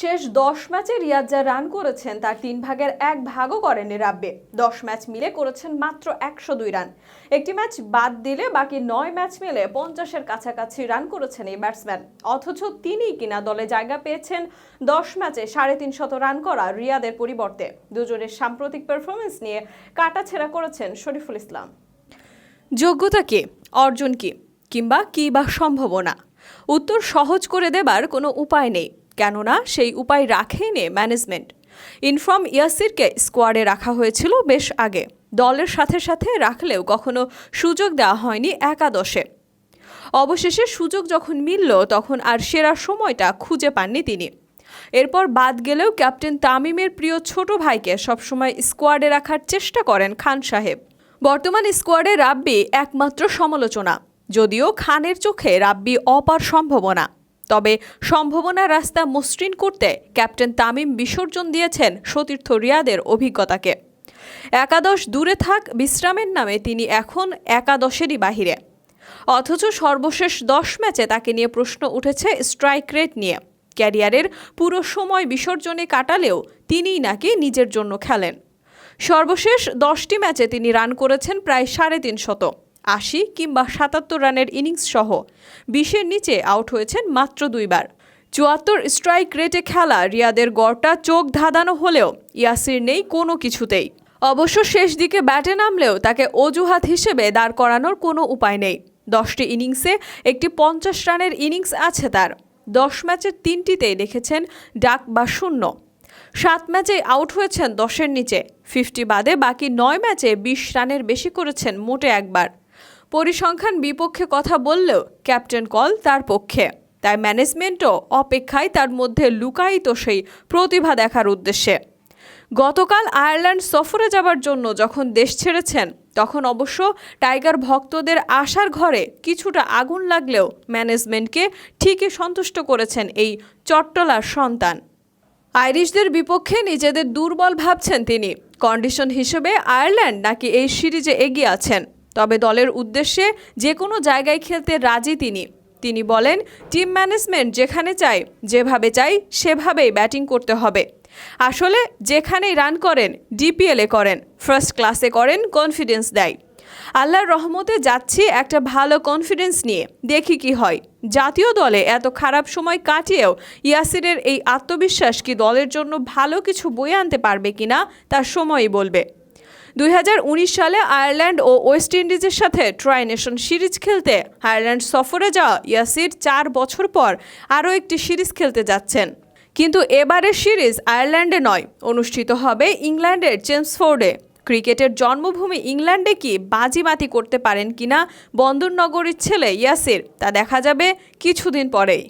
শেষ দশ ম্যাচে রিয়াদ যা রান করেছেন, তার তিন ভাগের এক ভাগও করেননি রাব্বে। দশ ম্যাচ মিলে করেছেন মাত্র একশো দুই রান। একটি ম্যাচ বাদ দিলে বাকি নয় ম্যাচ মিলে পঞ্চাশের কাছাকাছি রান করেছেন এই ব্যাটসম্যান। অথচ তিনি কিনা দলে জায়গা পেয়েছেন দশ ম্যাচে সাড়ে তিনশত রান করা রিয়াদের পরিবর্তে। দুজনের সাম্প্রতিক পারফরমেন্স নিয়ে কাটাছেড়া করেছেন শরীফুল ইসলাম। যোগ্যতা কি, অর্জন কি, কিংবা কি বা সম্ভাবনা? উত্তর সহজ করে দেবার কোনো উপায় নেই। কেননা সেই উপায় রাখেনি ম্যানেজমেন্ট ইনফর্ম ইয়াসিরকে স্কোয়াডে রাখা হয়েছিল বেশ আগে। দলের সাথে সাথে রাখলেও কখনো সুযোগ দেওয়া হয়নি একাদশে। অবশেষে সুযোগ যখন মিলল, তখন আর সেরা সময়টা খুঁজে পাননি তিনি। এরপর বাদ গেলেও ক্যাপ্টেন তামিমের প্রিয় ছোট ভাইকে সবসময় স্কোয়াডে রাখার চেষ্টা করেন খান সাহেব। বর্তমান স্কোয়াডে রাব্বি একমাত্র সমালোচনা। যদিও খানের চোখে রাব্বি অপার সম্ভাবনা। তবে সম্ভাবনার রাস্তা মসৃণ করতে ক্যাপ্টেন তামিম বিসর্জন দিয়েছেন সতীর্থ রিয়াদের অভিজ্ঞতাকে। একাদশ দূরে থাক বিশ্রামের নামে তিনি এখন একাদশেরই বাহিরে। অথচ সর্বশেষ দশ ম্যাচে তাকে নিয়ে প্রশ্ন উঠেছে স্ট্রাইক রেট নিয়ে। ক্যারিয়ারের পুরো সময় বিসর্জনে কাটালেও তিনিই নাকি নিজের জন্য খেলেন। সর্বশেষ দশটি ম্যাচে তিনি রান করেছেন প্রায় সাড়ে তিন শত। আশি কিংবা সাতাত্তর রানের ইনিংস সহ বিশের নিচে আউট হয়েছেন মাত্র দুইবার। চুয়াত্তর স্ট্রাইক রেটে খেলা রিয়াদের গড়টা চোখ ধাঁধানো হলেও ইয়াসির নেই কোনো কিছুতেই। অবশ্য শেষ দিকে ব্যাটে নামলেও তাকে অজুহাত হিসেবে দাঁড় করানোর কোনো উপায় নেই। দশটি ইনিংসে একটি পঞ্চাশ রানের ইনিংস আছে তার। দশ ম্যাচের তিনটিতেই দেখেছেন ডাক বা শূন্য। সাত ম্যাচেই আউট হয়েছেন দশের নিচে। ফিফটি বাদে বাকি নয় ম্যাচে বিশ রানের বেশি করেছেন মোটে একবার। পরিসংখ্যান বিপক্ষে কথা বললেও ক্যাপ্টেন কল তার পক্ষে। তাই ম্যানেজমেন্টও অপেক্ষায় তার মধ্যে লুকায়িত সেই প্রতিভা দেখার উদ্দেশ্যে। গতকাল আয়ারল্যান্ড সফরে যাবার জন্য যখন দেশ ছেড়েছেন, তখন অবশ্য টাইগার ভক্তদের আশার ঘরে কিছুটা আগুন লাগলেও ম্যানেজমেন্টকে ঠিকই সন্তুষ্ট করেছেন এই চট্টলার সন্তান। আইরিশদের বিপক্ষে নিজেদের দুর্বল ভাবছেন তিনি। কন্ডিশন হিসেবে আয়ারল্যান্ড নাকি এই সিরিজে এগিয়ে আছেন। তবে দলের উদ্দেশ্যে যে কোনো জায়গায় খেলতে রাজি তিনি। তিনি বলেন, টিম ম্যানেজমেন্ট যেখানে চায়, যেভাবে চাই, সেভাবেই ব্যাটিং করতে হবে। আসলে যেখানেই রান করেন, ডিপিএলে করেন, ফার্স্ট ক্লাসে করেন, কনফিডেন্স দেয়। আল্লাহর রহমতে যাচ্ছি একটা ভালো কনফিডেন্স নিয়ে, দেখি কি হয়। জাতীয় দলে এত খারাপ সময় কাটিয়েও ইয়াসিরের এই আত্মবিশ্বাস কি দলের জন্য ভালো কিছু বয়ে আনতে পারবে কিনা তার সময়ই বলবে। দুই হাজার উনিশ সালে আয়ারল্যান্ড ও ওয়েস্ট ইন্ডিজের সাথে ট্রাই নেশন সিরিজ খেলতে আয়ারল্যান্ড সফরে যাওয়া ইয়াসির চার বছর পর আরও একটি সিরিজ খেলতে যাচ্ছেন। কিন্তু এবারের সিরিজ আয়ারল্যান্ডে নয়, অনুষ্ঠিত হবে ইংল্যান্ডের চেমসফোর্ডে ক্রিকেটের জন্মভূমি ইংল্যান্ডে কি বাজিমাতি করতে পারেন কিনা বন্দরনগরীর ছেলে ইয়াসির তা দেখা যাবে কিছুদিন পরেই।